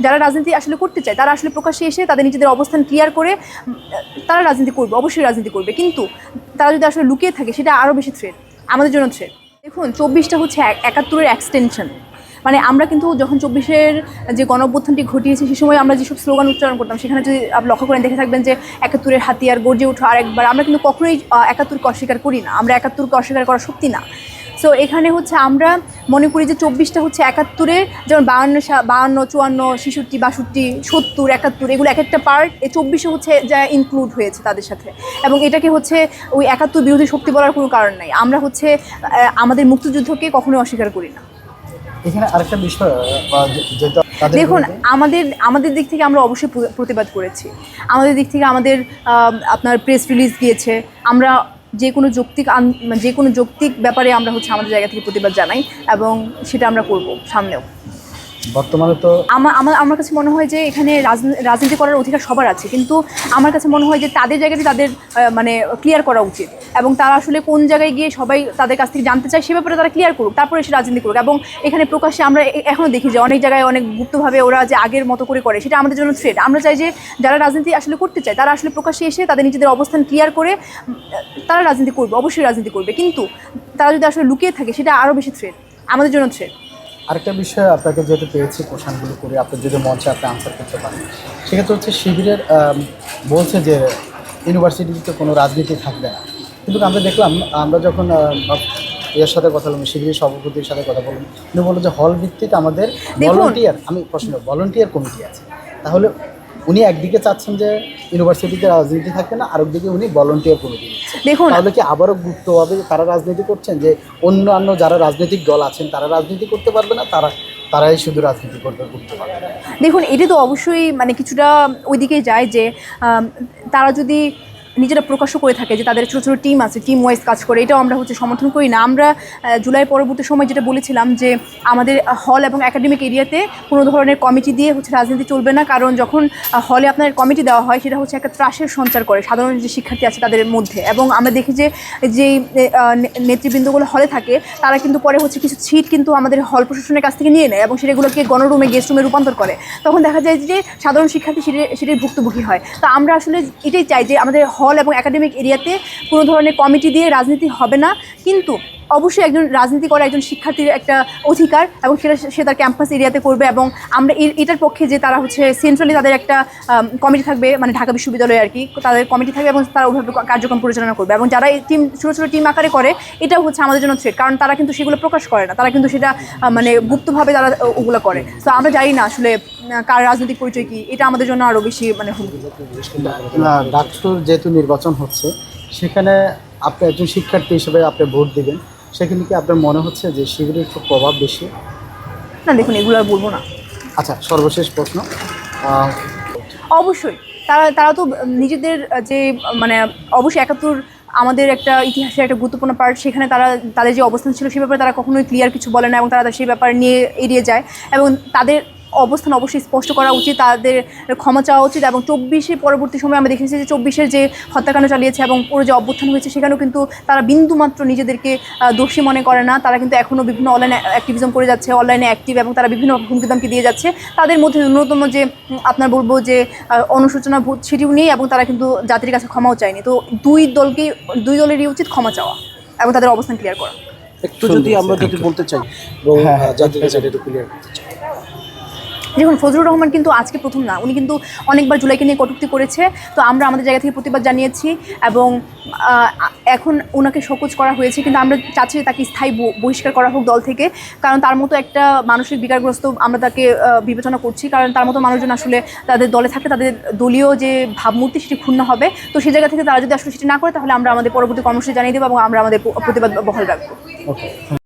যারা রাজনীতি আসলে করতে চায়, তারা আসলে প্রকাশ্যে এসে তাদের নিজেদের অবস্থান ক্লিয়ার করে তারা রাজনীতি করবে, অবশ্যই রাজনীতি করবে। কিন্তু তারা যদি আসলে লুকিয়ে থাকে, সেটা আরও বেশি থ্রেট আমাদের জন্য থ্রেট দেখুন, চব্বিশটা হচ্ছে এক- একাত্তরের এক্সটেনশন মানে আমরা কিন্তু যখন চব্বিশের যে গণ অভ্যুত্থানটি ঘটিয়েছে, সে সময় আমরা যেসব স্লোগান উচ্চারণ করতাম, সেখানে যদি লক্ষ্য করেন, দেখে থাকবেন যে একাত্তরের হাতিয়ার গর্জে উঠো আরেকবার, আমরা কিন্তু কখনোই একাত্তরকে অস্বীকার করি না। আমরা একাত্তরকে অস্বীকার করা সত্যি না। সো এখানে হচ্ছে আমরা মনে করি যে চব্বিশটা হচ্ছে একাত্তরের যেমন বাহান্ন বাহান্ন চুয়ান্ন ছেষট্টি বাষট্টি সত্তর একাত্তর এগুলো এক একটা পার্ট এই চব্বিশে হচ্ছে যা ইনক্লুড হয়েছে তাদের সাথে। এবং এটাকে হচ্ছে ওই একাত্তর বিরোধী শক্তি বলার কোনো কারণ নাই। আমরা হচ্ছে আমাদের মুক্তিযুদ্ধকে কখনোই অস্বীকার করি না। এখানে আরেকটা বিষয় যেটা দেখুন আমাদের আমাদের দিক থেকে আমরা অবশ্যই প্রতিবাদ করেছি। আমাদের দিক থেকে আমাদের আপনার প্রেস রিলিজ গিয়েছে আমরা যে কোনো যৌক্তিক আন- যে কোনো যৌক্তিক ব্যাপারে আমরা হচ্ছে আমাদের জায়গা থেকে প্রতিবাদ জানাই এবং সেটা আমরা করব সামনেও। বর্তমানে তো আমার আমার আমার কাছে মনে হয় যে এখানে রাজনীতি করার অধিকার সবার আছে, কিন্তু আমার কাছে মনে হয় যে তাদের জায়গাটি তাদের মানে ক্লিয়ার করা উচিত এবং তারা আসলে কোন জায়গায় গিয়ে সবাই তাদের কাছ থেকে জানতে চায় সে ব্যাপারে তারা ক্লিয়ার করুক, তারপরে সে রাজনীতি করুক এবং এখানে প্রকাশ্যে আমরা এখনও দেখি যে অনেক জায়গায় অনেক গুপ্তভাবে ওরা যে আগের মতো করে করে, সেটা আমাদের জন্য থ্রেট আমরা চাই যে যারা রাজনীতি আসলে করতে চায়, তারা আসলে প্রকাশ্যে এসে তাদের নিজেদের অবস্থান ক্লিয়ার করে তারা রাজনীতি করবে, অবশ্যই রাজনীতি করবে, কিন্তু তারা যদি আসলে লুকিয়ে থাকে, সেটা আরও বেশি থ্রেট আমাদের জন্য থ্রেট আরেকটা বিষয় আপনাকে যেহেতু পেয়েছি কোশ্চানগুলো করে আপনি যদি মঞ্চে আপনি আনসার করতে পারেন। সেক্ষেত্রে হচ্ছে শিবিরের বলছে যে ইউনিভার্সিটিতে কোনো রাজনীতি থাকবে না। কিন্তু আমরা দেখলাম আমরা যখন এর সাথে কথা বললাম শিবিরের সভাপতির সাথে কথা বললাম উনি বলল যে হল ভিত্তিক আমাদের ভলন্টিয়ার ভলেন্টিয়ার আমি প্রশ্ন ভলেন্টিয়ার কমিটি আছে। তাহলে উনি একদিকে চাচ্ছেন যে ইউনিভার্সিটিতে রাজনীতি থাকে না আরেকদিকে উনি ভলেন্টিয়ার কমিটি দেখুন তাহলে কি আবারও গুপ্তভাবে তারা রাজনীতি করছেন? যে অন্যান্য যারা রাজনৈতিক দল আছেন তারা রাজনীতি করতে পারবে না তারা তারাই শুধু রাজনীতি করতে করতে পারবে দেখুন এটা তো অবশ্যই মানে কিছুটা ওইদিকে যায় যে তারা যদি নিজেরা প্রকাশ করে থাকে যে তাদের ছোটো ছোটো টিম আছে টিম ওয়াইজ কাজ করে। এটাও আমরা হচ্ছে সমর্থন করি না। আমরা জুলাই পরবর্তী সময় যেটা বলেছিলাম যে আমাদের হল এবং একাডেমিক এরিয়াতে কোনো ধরনের কমিটি দিয়ে হচ্ছে রাজনীতি চলবে না। কারণ যখন হলে আপনার কমিটি দেওয়া হয়, সেটা হচ্ছে একটা ত্রাসের সঞ্চার করে সাধারণ যে শিক্ষার্থী আছে তাদের মধ্যে। এবং আমরা দেখি যে যেই নেতৃবৃন্দগুলো হলে থাকে, তারা কিন্তু পরে হচ্ছে কিছু সিট কিন্তু আমাদের হল প্রশাসনের কাছ থেকে নিয়ে নেয় এবং সেগুলোকে গণরুমে গেস্ট রুমে রূপান্তর করে। তখন দেখা যায় যে সাধারণ শিক্ষার্থী সেটি, সেটির ভুক্তভোগী হয়। তো আমরা আসলে এটাই চাই যে আমাদের হল এবং একাডেমিক এরিয়াতে কোনো ধরনের কমিটি দিয়ে রাজনীতি হবে না। কিন্তু অবশ্যই একজন রাজনীতি করা একজন শিক্ষার্থীর একটা অধিকার এবং সেটা সে তার ক্যাম্পাস এরিয়াতে করবে এবং আমরা এটার পক্ষে যে তারা হচ্ছে সেন্ট্রালি তাদের একটা কমিটি থাকবে মানে ঢাকা বিশ্ববিদ্যালয়ে আর কি, তাদের কমিটি থাকবে এবং তারা ওইভাবে কার্যক্রম পরিচালনা করবে এবং যারা এই টিম ছোটো ছোটো টিম আকারে করে, এটাও হচ্ছে আমাদের জন্য থ্রেট কারণ তারা কিন্তু সেগুলো প্রকাশ করে না, তারা কিন্তু সেটা মানে গুপ্তভাবে তারা ওগুলো করে। তো আমরা জানি না আসলে কার রাজনৈতিক পরিচয় কি, এটা আমাদের জন্য আরও বেশি মানে হুমকি ডাক্তার যেহেতু নির্বাচন হচ্ছে, সেখানে আপনি একজন শিক্ষার্থী হিসেবে আপনি ভোট দিবেন। সেখানে কি আপনার মনে হচ্ছে যে শিবিরের খুব প্রভাব বেশি? না দেখুন এগুলো আর বলব না। আচ্ছা সর্বশেষ প্রশ্ন। আহ, অবশ্যই তারা তারা তো নিজেদের যে মানে অবশ্যই একাত্তর আমাদের একটা ইতিহাসের একটা গুরুত্বপূর্ণ পার্ট সেখানে তারা তাদের যে অবস্থান ছিল সে ব্যাপারে তারা কখনোই ক্লিয়ার কিছু বলে না এবং তারা সেই ব্যাপার নিয়ে এড়িয়ে যায়। এবং তাদের অবস্থান অবশ্যই স্পষ্ট করা উচিত তাদের ক্ষমা চাওয়া উচিত এবং চব্বিশে পরবর্তী সময় আমরা দেখেছি যে চব্বিশের যে হত্যাকাণ্ড চালিয়েছে এবং পুরো যে অভ্যুত্থান হয়েছে সেখানেও কিন্তু তারা বিন্দুমাত্র নিজেদেরকে দোষী মনে করে না। তারা কিন্তু এখনও বিভিন্ন অনলাইনে অ্যাক্টিভিজম করে যাচ্ছে অনলাইনে অ্যাক্টিভ এবং তারা বিভিন্ন হুমকি দামকি দিয়ে যাচ্ছে। তাদের মধ্যে ন্যূনতম যে আপনার বলব যে অনুশোচনা বোধ সেটিও নেই এবং তারা কিন্তু জাতির কাছে ক্ষমাও চায়নি। তো দুই দলকে দুই দলেরই উচিত ক্ষমা চাওয়া এবং তাদের অবস্থান ক্লিয়ার করা। একটু যদি আমরা যদি বলতে চাই এবং হ্যাঁ, হ্যাঁ, জাতির কাছে একটু ক্লিয়ার করতে চাই। দেখুন, ফজলুর রহমান কিন্তু আজকে প্রথম না, উনি কিন্তু অনেকবার জুলাইকে নিয়ে কটূক্তি করেছে। তো আমরা আমাদের জায়গা থেকে প্রতিবাদ জানিয়েছি এবং এখন ওনাকে শোকজ করা হয়েছে, কিন্তু আমরা চাচ্ছি তাকে স্থায়ী বহিষ্কার করা হোক দল থেকে। কারণ তার মতো একটা মানসিক বিকারগ্রস্ত আমরা তাকে বিবেচনা করছি, কারণ তার মতো মানুষজন আসলে তাদের দলে থাকলে তাদের দলীয় যে ভাবমূর্তি সেটি ক্ষুণ্ণ হবে। তো সেই জায়গা থেকে তারা যদি আসলে সেটি না করে, তাহলে আমরা আমাদের পরবর্তী কর্মসূচি জানিয়ে দেবো এবং আমরা আমাদের প্রতিবাদ বহাল রাখব।